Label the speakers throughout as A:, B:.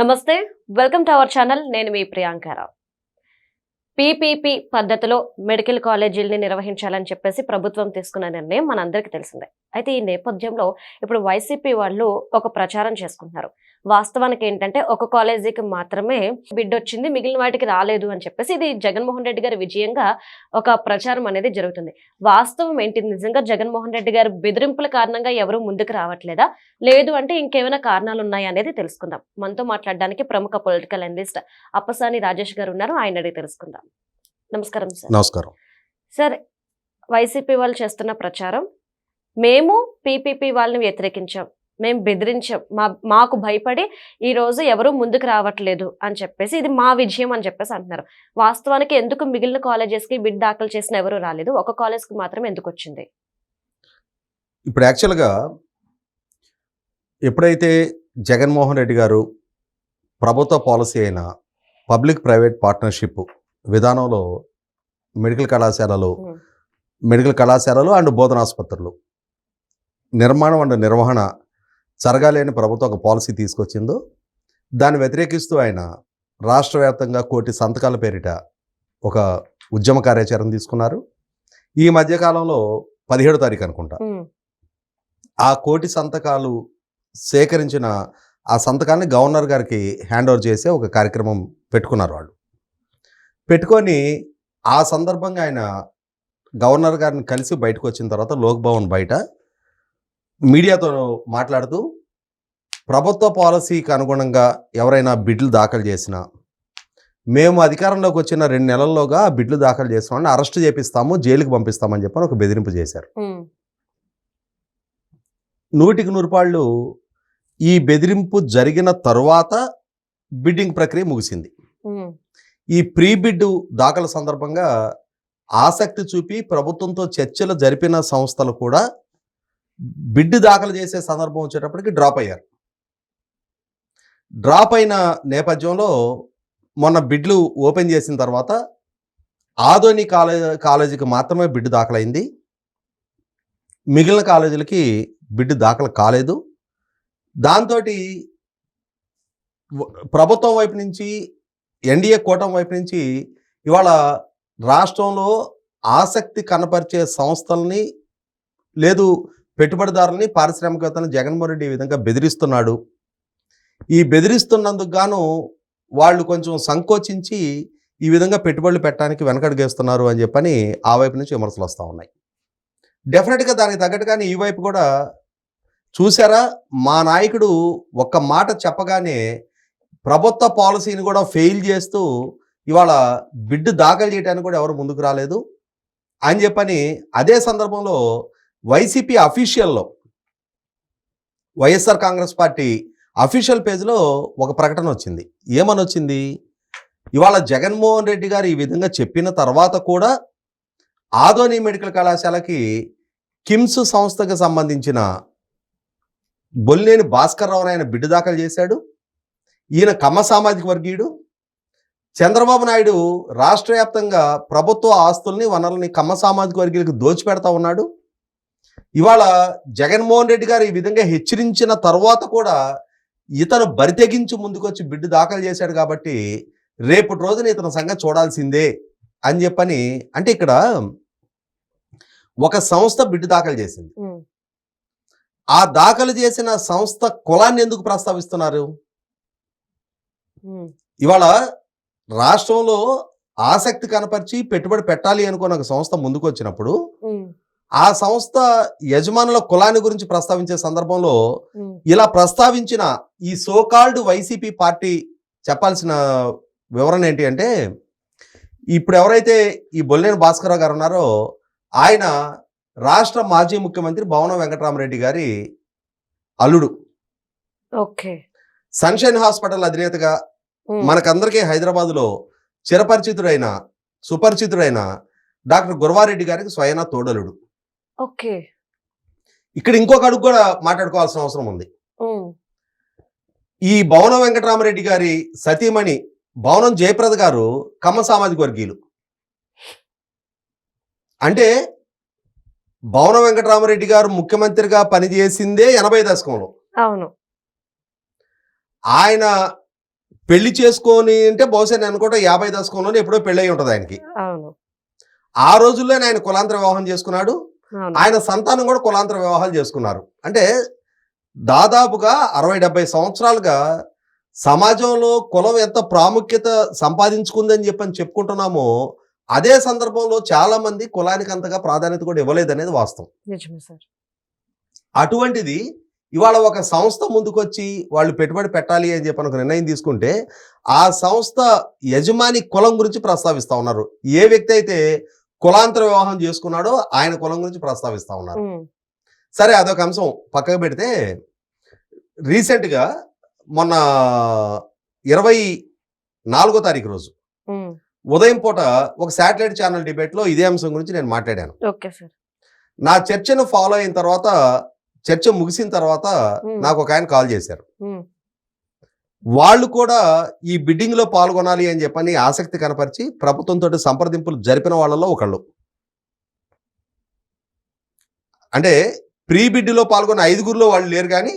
A: నమస్తే welcome to our channel. నేను మీ ప్రియాంకారావు పీపీపీ పద్ధతిలో మెడికల్ కాలేజీల్ని నిర్వహించాలని చెప్పేసి ప్రభుత్వం తీసుకున్న నిర్ణయం మనందరికీ తెలిసిందే. అయితే ఈ నేపథ్యంలో ఇప్పుడు వైసీపీ వాళ్ళు ఒక ప్రచారం చేసుకుంటున్నారు. వాస్తవానికి ఏంటంటే ఒక కాలేజీకి మాత్రమే బిడ్ వచ్చింది మిగిలిన వాటికి రాలేదు అని చెప్పేసి ఇది జగన్మోహన్ రెడ్డి గారి విజయంగా ఒక ప్రచారం అనేది జరుగుతుంది. వాస్తవం ఏంటి? నిజంగా జగన్మోహన్ రెడ్డి గారి బెదిరింపుల కారణంగా ఎవరు ముందుకు రావట్లేదా? లేదు అంటే ఇంకేమైనా కారణాలు ఉన్నాయా అనేది తెలుసుకుందాం. మనతో మాట్లాడడానికి ప్రముఖ పొలిటికల్ అనలిస్ట్ అప్పసాని రాజేష్ గారు ఉన్నారు. ఆయన అడిగి తెలుసుకుందాం. నమస్కారం సార్.
B: నమస్కారం.
A: సార్ వైసీపీ వాళ్ళు చేస్తున్న ప్రచారం మేము పీపీపీ వాళ్ళని వ్యతిరేకించాం. మేము బెదిరించాం మా మాకు భయపడి ఈ రోజు ఎవరు ముందుకు రావట్లేదు అని చెప్పేసి ఇది మా విజయం అని చెప్పేసి అంటున్నారు వాస్తవానికి ఎందుకు మిగిలిన కాలేజెస్కి బిడ్ దాఖలు చేసిన ఎవరు రాలేదు ఒక కాలేజ్కి మాత్రం ఎందుకు వచ్చింది
B: ఇప్పుడు యాక్చువల్గా ఎప్పుడైతే జగన్మోహన్ రెడ్డి గారు ప్రభుత్వ పాలసీ అయిన పబ్లిక్ ప్రైవేట్ పార్ట్నర్షిప్ విధానంలో మెడికల్ కళాశాలలు. మెడికల్ కళాశాలలు అండ్ బోధనాసుపత్రులు నిర్మాణం అండ్ నిర్వహణ జరగాలి అని ప్రభుత్వం ఒక పాలసీ తీసుకొచ్చిందో దాన్ని వ్యతిరేకిస్తూ ఆయన రాష్ట్ర వ్యాప్తంగా కోటి సంతకాల పేరిట ఒక ఉద్యమ కార్యాచరణ తీసుకున్నారు. ఈ మధ్యకాలంలో పదిహేడో తారీఖు అనుకుంటా. ఆ కోటి సంతకాలు సేకరించిన ఆ సంతకాన్ని గవర్నర్ గారికి హ్యాండ్ ఓవర్ చేసే ఒక కార్యక్రమం పెట్టుకున్నారు వాళ్ళు. పెట్టుకొని ఆ సందర్భంగా ఆయన గవర్నర్ గారిని కలిసి బయటకు వచ్చిన తర్వాత లోక్ భవన్ బయట మీడియాతో మాట్లాడుతూ ప్రభుత్వ పాలసీకి అనుగుణంగా ఎవరైనా బిడ్లు దాఖలు చేసినా మేము అధికారంలోకి వచ్చిన రెండు నెలల్లోగా బిడ్లు దాఖలు చేస్తామని అరెస్ట్ చేపిస్తాము జైలుకి పంపిస్తామని చెప్పని ఒక బెదిరింపు చేశారు. నూటికి నూరుపాళ్ళు ఈ బెదిరింపు జరిగిన తరువాత బిడ్డింగ్ ప్రక్రియ ముగిసింది. ఈ ప్రీ బిడ్ దాఖల సందర్భంగా ఆసక్తి చూపి ప్రభుత్వంతో చర్చలు జరిపిన సంస్థలు కూడా బిడ్ దాఖలు చేసే సందర్భం వచ్చేటప్పటికి డ్రాప్ అయ్యారు. డ్రాప్ అయిన నేపథ్యంలో మొన్న బిడ్లు ఓపెన్ చేసిన తర్వాత ఆదోని కాలేజ్ కాలేజీకి మాత్రమే బిడ్ దాఖలైంది. మిగిలిన కాలేజీలకి బిడ్ దాఖలు కాలేదు. దాంతో ప్రభుత్వం వైపు నుంచి ఎన్డీఏ కూటమి వైపు నుంచి ఇవాళ రాష్ట్రంలో ఆసక్తి కనపరిచే సంస్థల్ని లేదు పెట్టుబడిదారుల్ని పారిశ్రామికవేత్తలను జగన్మోహన్ రెడ్డి ఈ విధంగా బెదిరిస్తున్నాడు. ఈ బెదిరిస్తున్నందుకు గాను వాళ్ళు కొంచెం సంకోచించి ఈ విధంగా పెట్టుబడులు పెట్టడానికి వెనకడుగేస్తున్నారు అని చెప్పని ఆ వైపు నుంచి విమర్శలు వస్తూ ఉన్నాయి. డెఫినెట్గా దానికి తగ్గట్టుగానే ఈ వైపు కూడా చూసారా మా నాయకుడు ఒక్క మాట చెప్పగానే ప్రభుత్వ పాలసీని కూడా ఫెయిల్ చేస్తూ ఇవాళ బిడ్డు దాఖలు చేయడానికి కూడా ఎవరు ముందుకు రాలేదు. అని చెప్పని అదే సందర్భంలో వైసీపీ అఫీషియల్లో వైఎస్ఆర్ కాంగ్రెస్ పార్టీ అఫీషియల్ పేజ్లో ఒక ప్రకటన వచ్చింది. ఏమని వచ్చింది ఇవాళ జగన్మోహన్ రెడ్డి గారు ఈ విధంగా చెప్పిన తర్వాత కూడా ఆదోని మెడికల్ కళాశాలకి కిమ్స్ సంస్థకు సంబంధించిన బొల్లేని భాస్కర్ రావు ఆయన బిడ్డు దాఖలు చేశాడు. ఈయన కమ్మ సామాజిక వర్గీయుడు. చంద్రబాబు నాయుడు రాష్ట్ర వ్యాప్తంగా ప్రభుత్వ ఆస్తుల్ని వనరుల్ని కమ్మ సామాజిక వర్గీయులకు దోచిపెడతా ఉన్నాడు. ఇవాళ జగన్మోహన్ రెడ్డి గారు ఈ విధంగా హెచ్చరించిన తర్వాత కూడా ఇతను బరితెగించి ముందుకొచ్చి బిడ్డు దాఖలు చేశాడు కాబట్టి రేపటి రోజున ఇతని సంగతి చూడాల్సిందే అని చెప్పని అంటే ఇక్కడ ఒక సంస్థ బిడ్డు దాఖలు చేసింది. ఆ దాఖలు చేసిన సంస్థ కులాన్ని ఎందుకు ప్రస్తావిస్తున్నారు? ఇవాళ రాష్ట్రంలో ఆసక్తి కనపరిచి పెట్టుబడి పెట్టాలి అనుకున్న ఒక సంస్థ ముందుకు వచ్చినప్పుడు ఆ సంస్థ యజమానుల కులాన్ని గురించి ప్రస్తావించే సందర్భంలో ఇలా ప్రస్తావించిన ఈ సోకాల్డ్ వైసీపీ పార్టీ చెప్పాల్సిన వివరణ ఏంటి అంటే ఇప్పుడు ఎవరైతే ఈ బొల్లేని భాస్కరరావు గారు ఉన్నారో ఆయన రాష్ట్ర మాజీ ముఖ్యమంత్రి భవన వెంకటరామరెడ్డి గారి అల్లుడు.
A: ఓకే.
B: సన్షైన్ హాస్పిటల్ అధినేతగా మనకందరికీ హైదరాబాదులో చిరపరిచితుడైన సుపరిచితుడైన డాక్టర్ గురవారెడ్డి గారికి స్వయన తోడలుడు.
A: ఓకే.
B: ఇక్కడ ఇంకొక అడుగు కూడా మాట్లాడుకోవాల్సిన అవసరం ఉంది. ఈ భవన వెంకటరామరెడ్డి గారి సతీమణి భవనం జయప్రద గారు కమ్మ సామాజిక వర్గీయులు. అంటే భవన వెంకటరామరెడ్డి గారు ముఖ్యమంత్రిగా పనిచేసిందే ఎనభై దశకంలో.
A: అవును.
B: ఆయన పెళ్ళి చేసుకొని అంటే బహుశా నేను అనుకుంటా యాభై దశకంలోనే ఎప్పుడో పెళ్ళి అయి ఉంటుంది ఆయనకి.
A: అవును.
B: ఆ రోజుల్లోనే ఆయన కులాంతర వివాహం చేసుకున్నాడు. ఆయన సంతానం కూడా కులాంతర వివాహాలు చేసుకున్నారు. అంటే దాదాపుగా అరవై డెబ్బై సంవత్సరాలుగా సమాజంలో కులం ఎంత ప్రాముఖ్యత సంపాదించుకుందని చెప్పని చెప్పుకుంటున్నామో అదే సందర్భంలో చాలా మంది కులానికి అంతగా ప్రాధాన్యత కూడా ఇవ్వలేదనేది వాస్తవం.
A: నిజమే సార్.
B: అటువంటిది ఇవాళ ఒక సంస్థ ముందుకొచ్చి వాళ్ళు పెట్టుబడి పెట్టాలి అని చెప్పి ఒక నిర్ణయం తీసుకుంటే ఆ సంస్థ యజమాని కులం గురించి ప్రస్తావిస్తా ఉన్నారు. ఏ వ్యక్తి అయితే కులాంతర వివాహం చేసుకున్నాడో ఆయన కులం గురించి ప్రస్తావిస్తా ఉన్నారు. సరే అదొక అంశం పక్కకు పెడితే రీసెంట్గా మొన్న ఇరవై నాలుగో తారీఖు రోజు ఉదయం పూట ఒక శాటిలైట్ ఛానల్ డిబేట్లో ఇదే అంశం గురించి నేను మాట్లాడాను. నా చర్చను ఫాలో అయిన తర్వాత చర్చ ముగిసిన తర్వాత. నాకు ఒక ఆయన కాల్ చేశారు. వాళ్ళు కూడా ఈ బిడ్డింగ్లో పాల్గొనాలి అని చెప్పని ఆసక్తి కనపరిచి ప్రభుత్వంతో సంప్రదింపులు జరిపిన వాళ్ళలో ఒకళ్ళు. అంటే ప్రీ బిడ్లో పాల్గొన్న ఐదుగురిలో వాళ్ళు లేరు కానీ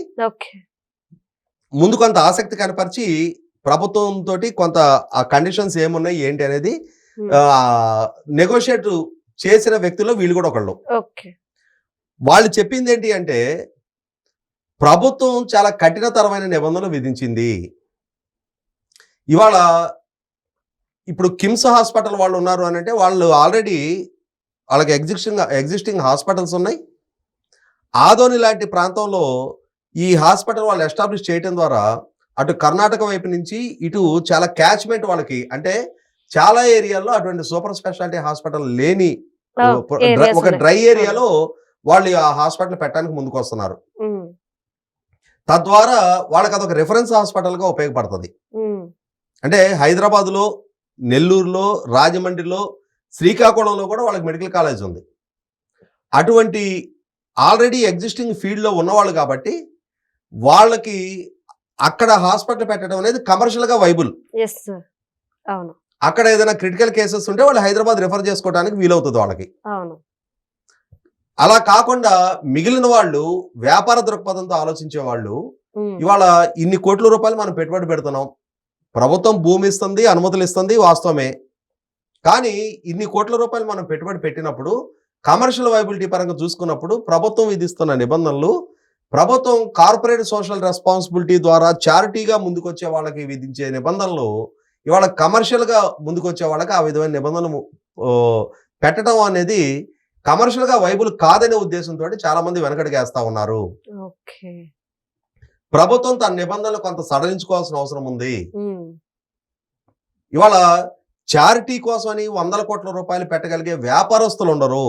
B: ముందు కొంత ఆసక్తి కనపరిచి ప్రభుత్వంతో కొంత ఆ కండిషన్స్ ఏమున్నాయి ఏంటి అనేది నెగోషియేట్ చేసిన వ్యక్తుల్లో వీళ్ళు కూడా ఒకళ్ళు. వాళ్ళు చెప్పింది ఏంటి అంటే ప్రభుత్వం చాలా కఠినతరమైన నిబంధనలు విధించింది. ఇవాళ ఇప్పుడు కిమ్స్ హాస్పిటల్ వాళ్ళు ఉన్నారు అని అంటే వాళ్ళు ఆల్రెడీ వాళ్ళకి ఎగ్జిస్టింగ్ ఎగ్జిస్టింగ్ హాస్పిటల్స్ ఉన్నాయి. ఆదోని లాంటి ప్రాంతంలో ఈ హాస్పిటల్ వాళ్ళు ఎస్టాబ్లిష్ చేయటం ద్వారా అటు కర్ణాటక వైపు నుంచి ఇటు చాలా క్యాచ్మెంట్ వాళ్ళకి అంటే చాలా ఏరియాల్లో అటువంటి సూపర్ స్పెషాలిటీ హాస్పిటల్ లేని ఒక డ్రై- ఏరియాలో వాళ్ళు ఆ హాస్పిటల్ పెట్టడానికి ముందుకు వస్తున్నారు తద్వారా వాళ్ళకి అదొక రిఫరెన్స్ హాస్పిటల్గా ఉపయోగపడుతుంది. అంటే హైదరాబాద్లో నెల్లూరులో రాజమండ్రిలో శ్రీకాకుళంలో కూడా వాళ్ళకి మెడికల్ కాలేజ్ ఉంది. అటువంటి ఆల్రెడీ ఎగ్జిస్టింగ్ ఫీల్డ్లో ఉన్నవాళ్ళు కాబట్టి వాళ్ళకి అక్కడ హాస్పిటల్ పెట్టడం అనేది కమర్షియల్గా వైబుల్.
A: అవును.
B: అక్కడ ఏదైనా క్రిటికల్ కేసెస్ ఉంటే వాళ్ళు హైదరాబాద్ రిఫర్ చేసుకోవడానికి వీలవుతుంది వాళ్ళకి.
A: అవును.
B: అలా కాకుండా మిగిలిన వాళ్ళు వ్యాపార దృక్పథంతో ఆలోచించే వాళ్ళు ఇవాళ ఇన్ని కోట్ల రూపాయలు మనం పెట్టుబడి పెడుతున్నాం ప్రభుత్వం భూమి ఇస్తుంది అనుమతులు ఇస్తుంది వాస్తవమే. కానీ ఇన్ని కోట్ల రూపాయలు మనం పెట్టుబడి పెట్టినప్పుడు కమర్షియల్ వైబిలిటీ పరంగా చూసుకున్నప్పుడు ప్రభుత్వం విధిస్తున్న నిబంధనలు ప్రభుత్వం కార్పొరేట్ సోషల్ రెస్పాన్సిబిలిటీ ద్వారా చారిటీగా ముందుకొచ్చే వాళ్ళకి విధించే నిబంధనలు ఇవాళ కమర్షియల్గా ముందుకొచ్చే వాళ్ళకి ఆ విధమైన నిబంధనలు పెట్టడం అనేది కమర్షియల్గా వైబుల్ కాదనే ఉద్దేశంతో చాలా మంది వెనకడిగేస్తా ఉన్నారు.
A: ఓకే.
B: ప్రభుత్వం తన నిబంధనలు కొంత సడలించుకోవాల్సిన అవసరం ఉంది. ఇవాళ చారిటీ కోసమని వందల కోట్ల రూపాయలు పెట్టగలిగే వ్యాపారస్తులు ఉండరు.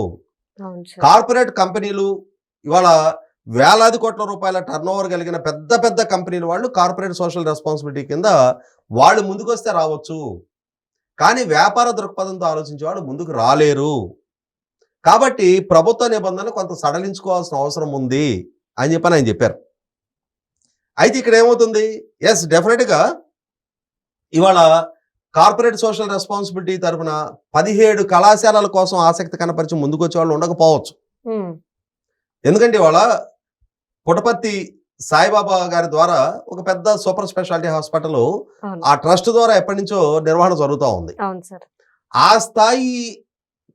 B: కార్పొరేట్ కంపెనీలు ఇవాళ వేలాది కోట్ల రూపాయల టర్న్ కలిగిన పెద్ద పెద్ద కంపెనీలు వాళ్ళు కార్పొరేట్ సోషల్ రెస్పాన్సిబిలిటీ కింద వాళ్ళు ముందుకొస్తే రావచ్చు. కానీ వ్యాపార దృక్పథంతో ఆలోచించే వాళ్ళు ముందుకు రాలేరు. కాబట్టి ప్రభుత్వ నిబంధనలు కొంత సడలించుకోవాల్సిన అవసరం ఉంది అని చెప్పని ఆయన చెప్పారు. అయితే ఇక్కడ ఏమవుతుంది? ఎస్ డెఫినెట్గా ఇవాళ కార్పొరేట్ సోషల్ రెస్పాన్సిబిలిటీ తరపున పదిహేడు కళాశాలల కోసం ఆసక్తి కనపరిచి ముందుకొచ్చే వాళ్ళు ఉండకపోవచ్చు.
A: ఉమ్,
B: ఎందుకంటే ఇవాళ పుటపర్తి సాయిబాబా గారి ద్వారా ఒక పెద్ద సూపర్ స్పెషాలిటీ హాస్పిటల్ ఆ ట్రస్ట్ ద్వారా ఎప్పటి నుంచో నిర్వహణ జరుగుతూ ఉంది. ఆ స్థాయి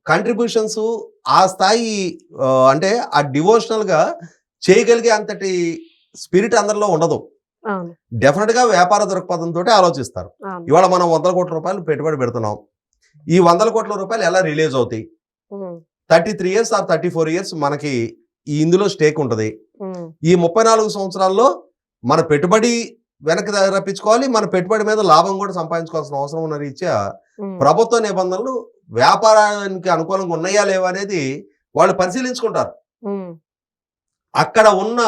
B: కంట్రిబ్యూషన్స్ ఆ స్థాయి అంటే ఆ డివోషనల్గా చేయగలిగే అంతటి స్పిరిట్ అందరిలో ఉండదు. డెఫినెట్గా వ్యాపార దృక్పథంతో ఆలోచిస్తారు. ఇవాళ మనం వందల కోట్ల రూపాయలు పెట్టుబడి పెడుతున్నాం. ఈ వందల కోట్ల రూపాయలు ఎలా రిలీజ్ అవుతాయి? Thirty three years or thirty four years మనకి ఇందులో స్టేక్ ఉంటుంది. ఈ ముప్పై నాలుగు సంవత్సరాల్లో మన పెట్టుబడి వెనక్కి రప్పించుకోవాలి మన పెట్టుబడి మీద లాభం కూడా సంపాదించుకోవాల్సిన అవసరం ఉన్న రీత్యా ప్రభుత్వ నిబంధనలు వ్యాపారానికి అనుకూలంగా ఉన్నాయా లేవా అనేది వాళ్ళు పరిశీలించుకుంటారు. అక్కడ ఉన్న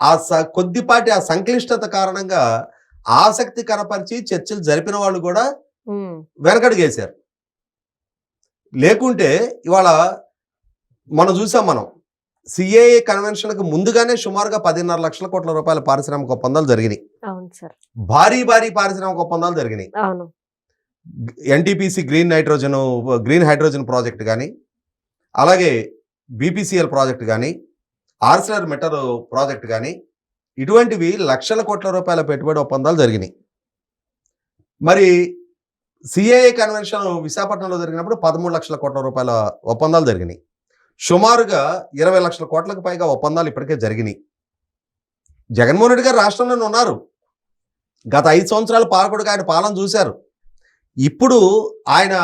B: ఆ స- కొద్దిపాటి ఆ సంక్లిష్టత కారణంగా ఆసక్తి కనపరిచి చర్చలు జరిపిన వాళ్ళు కూడా వెనకడుగేశారు. లేకుంటే ఇవాళ మనం చూసాం మనం సిఏఏ కన్వెన్షన్కి ముందుగానే సుమారుగా పదిన్నర లక్షల కోట్ల రూపాయల పారిశ్రామిక ఒప్పందాలు జరిగినాయి. భారీ భారీ పారిశ్రామిక ఒప్పందాలు జరిగినాయి. NTPC green nitrogen green hydrogen project కానీ అలాగే బీపీసీఎల్ ప్రాజెక్ట్ కానీ ఆర్సిలర్ మెటర్ ప్రాజెక్ట్ కానీ ఇటువంటివి లక్షల కోట్ల రూపాయల పెట్టుబడి ఒప్పందాలు జరిగినాయి. మరి సిఏఏ కన్వెన్షన్ విశాఖపట్నంలో జరిగినప్పుడు పదమూడు లక్షల కోట్ల రూపాయల ఒప్పందాలు జరిగినాయి. సుమారుగా ఇరవై లక్షల కోట్లకు పైగా ఒప్పందాలు ఇప్పటికే జరిగినాయి. జగన్మోహన్ రెడ్డి గారు రాష్ట్రంలోనే ఉన్నారు. గత ఐదు సంవత్సరాల పాలకుడిగా ఆయన పాలన చూశారు. ఇప్పుడు ఆయన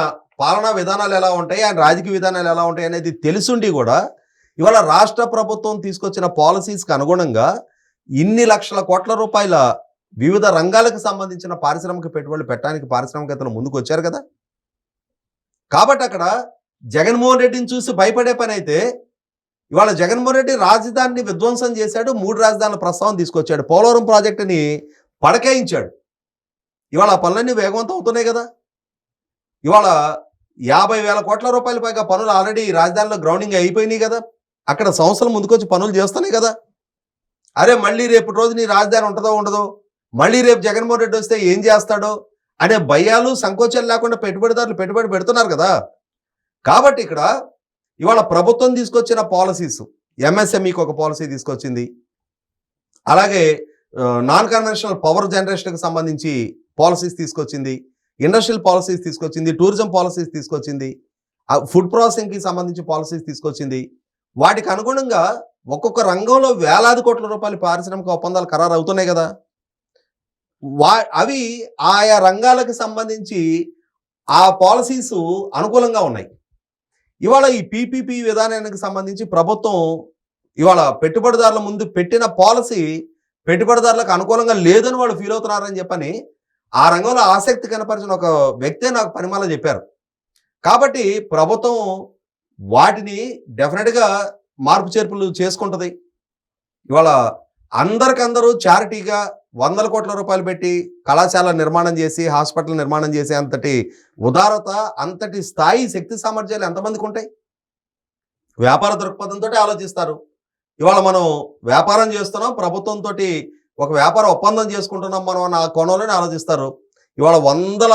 B: పాలనా విధానాలు ఎలా ఉంటాయి ఆయన రాజకీయ విధానాలు ఎలా ఉంటాయి అనేది తెలుసుండి కూడా ఇవాళ రాష్ట్ర ప్రభుత్వం తీసుకొచ్చిన పాలసీస్కి అనుగుణంగా ఇన్ని లక్షల కోట్ల రూపాయల వివిధ రంగాలకు సంబంధించిన పారిశ్రామిక పెట్టుబడులు పెట్టడానికి పారిశ్రామికతలు ముందుకు వచ్చారు కదా? కాబట్టి అక్కడ జగన్మోహన్ రెడ్డిని చూసి భయపడే పని అయితే ఇవాళ జగన్మోహన్ రెడ్డి రాజధానిని విధ్వంసం చేశాడు మూడు రాజధానుల ప్రస్తావన తీసుకొచ్చాడు పోలవరం ప్రాజెక్టుని పడకేయించాడు. ఇవాళ ఆ పనులన్నీ వేగవంతం అవుతున్నాయి కదా? ఇవాళ యాభై వేల కోట్ల రూపాయల పైగా పనులు ఆల్రెడీ రాజధానిలో గ్రౌండింగ్ అయిపోయినాయి కదా? అక్కడ సంస్థలు ముందుకొచ్చి పనులు చేస్తున్నాయి కదా. అరే మళ్ళీ రేపు రోజు నీ రాజధాని ఉంటుందో ఉండదో? మళ్ళీ రేపు జగన్మోహన్ రెడ్డి వస్తే ఏం చేస్తాడో? అనే భయాలు సంకోచాలు లేకుండా పెట్టుబడిదారులు పెట్టుబడి పెడుతున్నారు కదా. కాబట్టి ఇక్కడ ఇవాళ ప్రభుత్వం తీసుకొచ్చిన పాలసీస్ ఎంఎస్ఎంఈకి ఒక పాలసీ తీసుకొచ్చింది. అలాగే నాన్ కన్వెన్షనల్ పవర్ జనరేషన్కి సంబంధించి పాలసీస్ తీసుకొచ్చింది. ఇండస్ట్రియల్ పాలసీస్ తీసుకొచ్చింది. టూరిజం పాలసీస్ తీసుకొచ్చింది. ఫుడ్ ప్రాసెసింగ్కి సంబంధించి పాలసీస్ తీసుకొచ్చింది. వాటికి అనుగుణంగా ఒక్కొక్క రంగంలో వేలాది కోట్ల రూపాయల పారిశ్రామిక ఒప్పందాలు ఖరారు అవుతున్నాయి కదా. వా అవి ఆయా రంగాలకు సంబంధించి ఆ పాలసీస్ అనుకూలంగా ఉన్నాయి. ఇవాళ ఈ పీపీపీ విధానానికి సంబంధించి ప్రభుత్వం ఇవాళ పెట్టుబడిదారుల ముందు పెట్టిన పాలసీ పెట్టుబడిదారులకు అనుకూలంగా లేదని వాళ్ళు ఫీల్ అవుతున్నారని చెప్పని ఆ రంగంలో ఆసక్తి కనపరిచిన ఒక వ్యక్తే నాకు పరిమాల చెప్పారు. కాబట్టి ప్రభుత్వం వాటిని డెఫినెట్గా మార్పు చేర్పులు చేసుకుంటుంది. ఇవాళ అందరికందరూ చారిటీగా వందల కోట్ల రూపాయలు పెట్టి కళాశాల నిర్మాణం చేసి హాస్పిటల్ నిర్మాణం చేసి అంతటి ఉదారత అంతటి స్థాయి శక్తి సామర్థ్యాలు ఎంతమందికి ఉంటాయి? వ్యాపార దృక్పథంతో ఆలోచిస్తారు. ఇవాళ మనం వ్యాపారం చేస్తున్నాం ప్రభుత్వంతో ఒక వ్యాపార ఒప్పందం చేసుకుంటున్నాం మనం అన్న కోణంలోనే ఆలోచిస్తారు. ఇవాళ వందల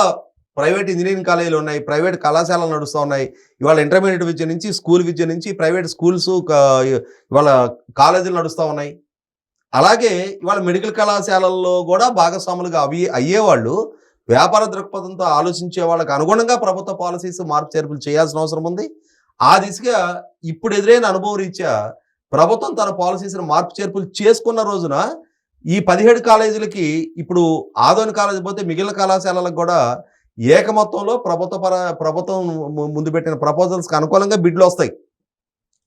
B: ప్రైవేట్ ఇంజనీరింగ్ కాలేజీలు ఉన్నాయి ప్రైవేట్ కళాశాలలు నడుస్తూ ఉన్నాయి. ఇవాళ ఇంటర్మీడియట్ విద్య నుంచి స్కూల్ విద్య నుంచి ప్రైవేట్ స్కూల్స్ ఇవాళ కాలేజీలు నడుస్తూ ఉన్నాయి. అలాగే ఇవాళ మెడికల్ కళాశాలల్లో కూడా భాగస్వాములుగా అవి అయ్యేవాళ్ళు వ్యాపార దృక్పథంతో ఆలోచించే వాళ్ళకి అనుగుణంగా ప్రభుత్వ పాలసీస్ మార్పు చేర్పులు చేయాల్సిన అవసరం ఉంది. ఆ దిశగా ఇప్పుడు ఎదురైన అనుభవం రీత్యా ప్రభుత్వం తన పాలసీస్ని మార్పు చేర్పులు చేసుకున్న రోజున ఈ పదిహేడు కాలేజీలకి ఇప్పుడు ఆదోని కాలేజీ పోతే మిగిలిన కళాశాలలకు కూడా ఏక మొత్తంలో ప్రభుత్వ పర ప్రభుత్వం ము- ముందు పెట్టిన ప్రపోజల్స్కి అనుకూలంగా బిడ్లు వస్తాయి.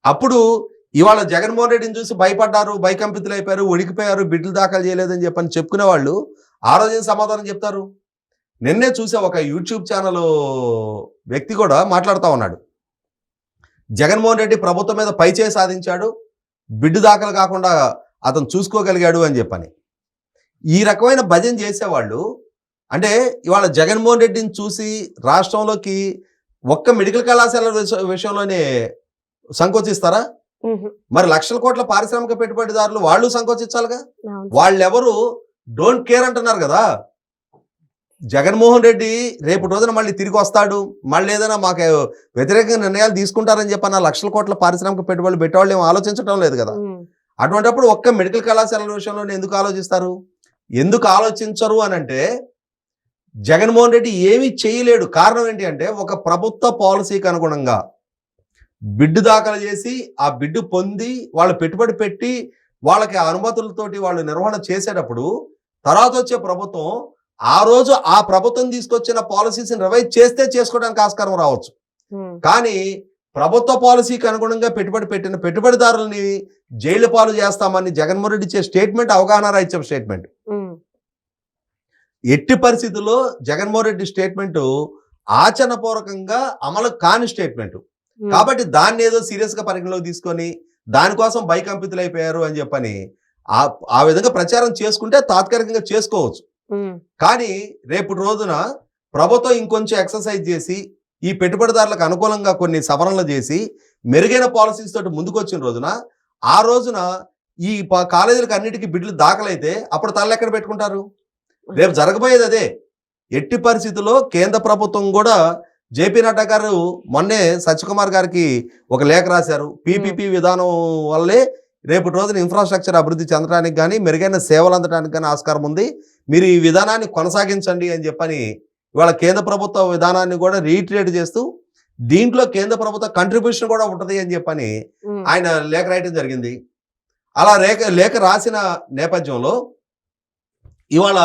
B: అప్పుడు ఇవాళ జగన్మోహన్ రెడ్డిని చూసి భయపడ్డారు భయకంపితులు అయిపోయారు ఒడికిపోయారు బిడ్లు దాఖలు చేయలేదని చెప్పని చెప్పుకునే వాళ్ళు ఆ రోజు సమాధానం చెప్తారు? నిన్నే చూసే ఒక యూట్యూబ్ ఛానల్ వ్యక్తి కూడా మాట్లాడుతూ ఉన్నాడు. జగన్మోహన్ రెడ్డి ప్రభుత్వం మీద పైచేయి సాధించాడు బిడ్డు దాఖలు కాకుండా అతను చూసుకోగలిగాడు అని చెప్పని. ఈ రకమైన భజన చేసేవాళ్ళు అంటే ఇవాళ జగన్మోహన్ రెడ్డిని చూసి రాష్ట్రంలోకి ఒక్క మెడికల్ కళాశాల విష- విషయంలోనే సంకోచిస్తారా. మరి లక్షల కోట్ల పారిశ్రామిక పెట్టుబడిదారులు వాళ్ళు సంకోచించాలిగా. వాళ్ళెవరు? డోంట్ కేర్ అంటున్నారు కదా. జగన్మోహన్ రెడ్డి రేపు రోజున మళ్ళీ తిరిగి వస్తాడు. మళ్ళీ ఏదైనా మాకు వ్యతిరేక నిర్ణయాలు తీసుకుంటారని చెప్పన్న లక్షల కోట్ల పారిశ్రామిక పెట్టుబడులు పెట్టేవాళ్ళు ఆలోచించడం లేదు కదా. అటువంటిప్పుడు ఒక్క మెడికల్ కళాశాలల విషయంలో ఎందుకు ఆలోచిస్తారు? ఎందుకు ఆలోచించరు అని అంటే జగన్మోహన్ రెడ్డి ఏమీ చేయలేడు కారణం ఏంటి అంటే ఒక ప్రభుత్వ పాలసీకి అనుగుణంగా బిడ్డు దాఖలు చేసి ఆ బిడ్డు పొంది వాళ్ళు పెట్టుబడి పెట్టి వాళ్ళకి అనుమతులతోటి వాళ్ళు నిర్వహణ చేసేటప్పుడు తర్వాత వచ్చే ప్రభుత్వం ఆ రోజు ఆ ప్రభుత్వం తీసుకొచ్చిన పాలసీస్ని రివైజ్ చేస్తే చేసుకోవడానికి ఆస్కారం రావచ్చు. కానీ ప్రభుత్వ పాలసీకి అనుగుణంగా పెట్టుబడి పెట్టిన పెట్టుబడిదారుల్ని జైలు పాలు చేస్తామని జగన్మోహన్ రెడ్డి ఇచ్చే స్టేట్మెంట్ అవగాహన రాహిత్యం స్టేట్మెంట్. ఎట్టి పరిస్థితుల్లో జగన్మోహన్ రెడ్డి స్టేట్మెంట్ ఆచరణపూర్వకంగా అమలు కాని స్టేట్మెంట్. కాబట్టి దాన్ని ఏదో సీరియస్గా పరిగణలోకి తీసుకొని దానికోసం భయకంపితులు అయిపోయారు అని చెప్పని ఆ ఆ విధంగా ప్రచారం చేసుకుంటే తాత్కాలికంగా చేసుకోవచ్చు. కానీ రేపు రోజున ప్రభుత్వం ఇంకొంచెం ఎక్సర్సైజ్ చేసి ఈ పెట్టుబడిదారులకు అనుకూలంగా కొన్ని సవరణలు చేసి మెరుగైన పాలసీస్ తోటి ముందుకు వచ్చిన రోజున ఆ రోజున ఈ కాలేజీలకు అన్నిటికీ బిడ్లు దాఖలైతే అప్పుడు తల్ల ఎక్కడ పెట్టుకుంటారు రేపు జరగబోయేది అదే. ఎట్టి పరిస్థితుల్లో కేంద్ర ప్రభుత్వం కూడా జేపీ నడ్డా గారు మొన్నే సత్యకుమార్ గారికి ఒక లేఖ రాశారు. పీపీపీ విధానం వల్లే రేపటి రోజున ఇన్ఫ్రాస్ట్రక్చర్ అభివృద్ధి చెందడానికి కానీ మెరుగైన సేవలు అందడానికి కానీ ఆస్కారం ఉంది. మీరు ఈ విధానాన్ని కొనసాగించండి అని చెప్పని ఇవాళ కేంద్ర ప్రభుత్వ విధానాన్ని కూడా రీట్రేట్ చేస్తూ దీంట్లో కేంద్ర ప్రభుత్వ కంట్రిబ్యూషన్ కూడా ఉంటుంది అని చెప్పని ఆయన లేఖ రాయటం జరిగింది. అలా లేఖ లేఖ రాసిన నేపథ్యంలో ఇవాళ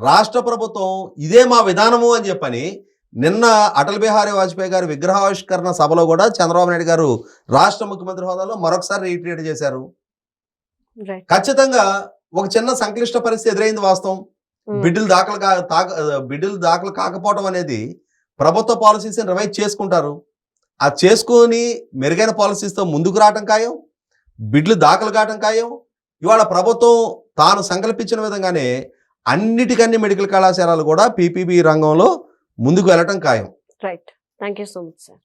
B: రాష్ట్ర ప్రభుత్వం ఇదే మా విధానము అని చెప్పని నిన్న అటల్ బిహారీ వాజ్పేయి గారి విగ్రహావిష్కరణ సభలో కూడా చంద్రబాబు నాయుడు గారు రాష్ట్ర ముఖ్యమంత్రి హోదాలో మరొకసారి రీట్రేట్ చేశారు. ఖచ్చితంగా ఒక చిన్న సంక్లిష్ట పరిస్థితి ఎదురైంది వాస్తవం.
A: ఉమ్,
B: బిడ్డలు దాఖలు కా తాక బిడ్డలు దాఖలు కాకపోవడం అనేది ప్రభుత్వ పాలసీస్ని రివైజ్ చేసుకుంటారు. ఆ చేసుకొని మెరుగైన పాలసీస్తో ముందుకు రావటం ఖాయం బిడ్లు దాఖలు కావటం ఖాయం. ఇవాళ ప్రభుత్వం తాను సంకల్పించిన విధంగానే అన్నిటికన్నీ మెడికల్ కళాశాలలు కూడా పీపీబీ రంగంలో ముందుకు వెళ్ళటం ఖాయం.
A: Right thank you so much sir